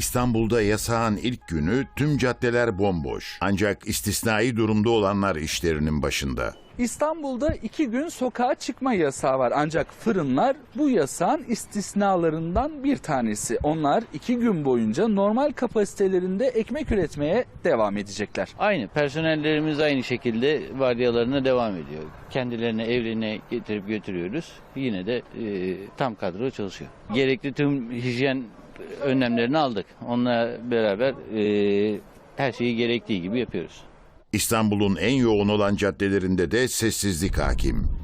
İstanbul'da yasağın ilk günü tüm caddeler bomboş. Ancak istisnai durumda olanlar işlerinin başında. İstanbul'da iki gün sokağa çıkma yasağı var. Ancak fırınlar bu yasağın istisnalarından bir tanesi. Onlar iki gün boyunca normal kapasitelerinde ekmek üretmeye devam edecekler. Aynı personellerimiz aynı şekilde vardiyalarına devam ediyor. Kendilerini evlerine getirip götürüyoruz. Yine de e, tam kadro çalışıyor. Gerekli tüm hijyen önlemlerini aldık. Onunla beraber e, her şeyi gerektiği gibi yapıyoruz. İstanbul'un en yoğun olan caddelerinde de sessizlik hakim.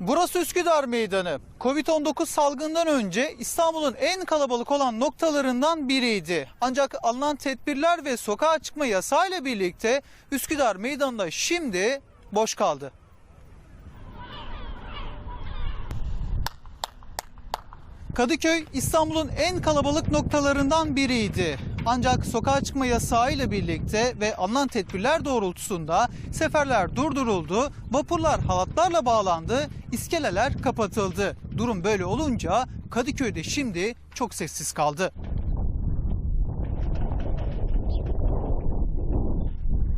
Burası Üsküdar Meydanı. Covid-19 salgından önce İstanbul'un en kalabalık olan noktalarından biriydi. Ancak alınan tedbirler ve sokağa çıkma yasağıyla birlikte Üsküdar Meydanı'nda şimdi boş kaldı. Kadıköy İstanbul'un en kalabalık noktalarından biriydi. Ancak sokağa çıkma yasağıyla birlikte ve alınan tedbirler doğrultusunda seferler durduruldu, vapurlar halatlarla bağlandı, iskeleler kapatıldı. Durum böyle olunca Kadıköy'de şimdi çok sessiz kaldı.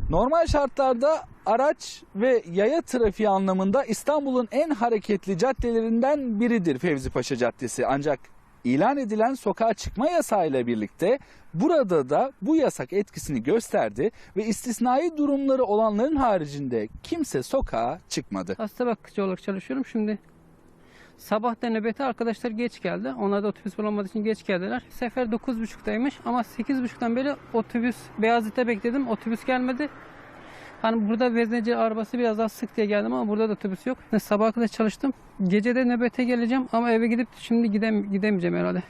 Normal şartlarda araç ve yaya trafiği anlamında İstanbul'un en hareketli caddelerinden biridir Fevzi Paşa Caddesi. Ancak ilan edilen sokağa çıkma yasağıyla birlikte burada da bu yasak etkisini gösterdi ve istisnai durumları olanların haricinde kimse sokağa çıkmadı. Hasta bakıcı olarak çalışıyorum şimdi. Sabah da nöbete arkadaşlar geç geldi. Onlar da otobüs bulamadığı için geç geldiler. Sefer 9.30'daymış ama 8.30'dan beri otobüs Beyazıt'ta bekledim. Otobüs gelmedi. Hani burada vezneci arabası biraz daha sık diye geldim ama burada da otobüs yok. Sabah kadar çalıştım. Gece de nöbete geleceğim ama eve gidip şimdi gidem gidemeyeceğim herhalde.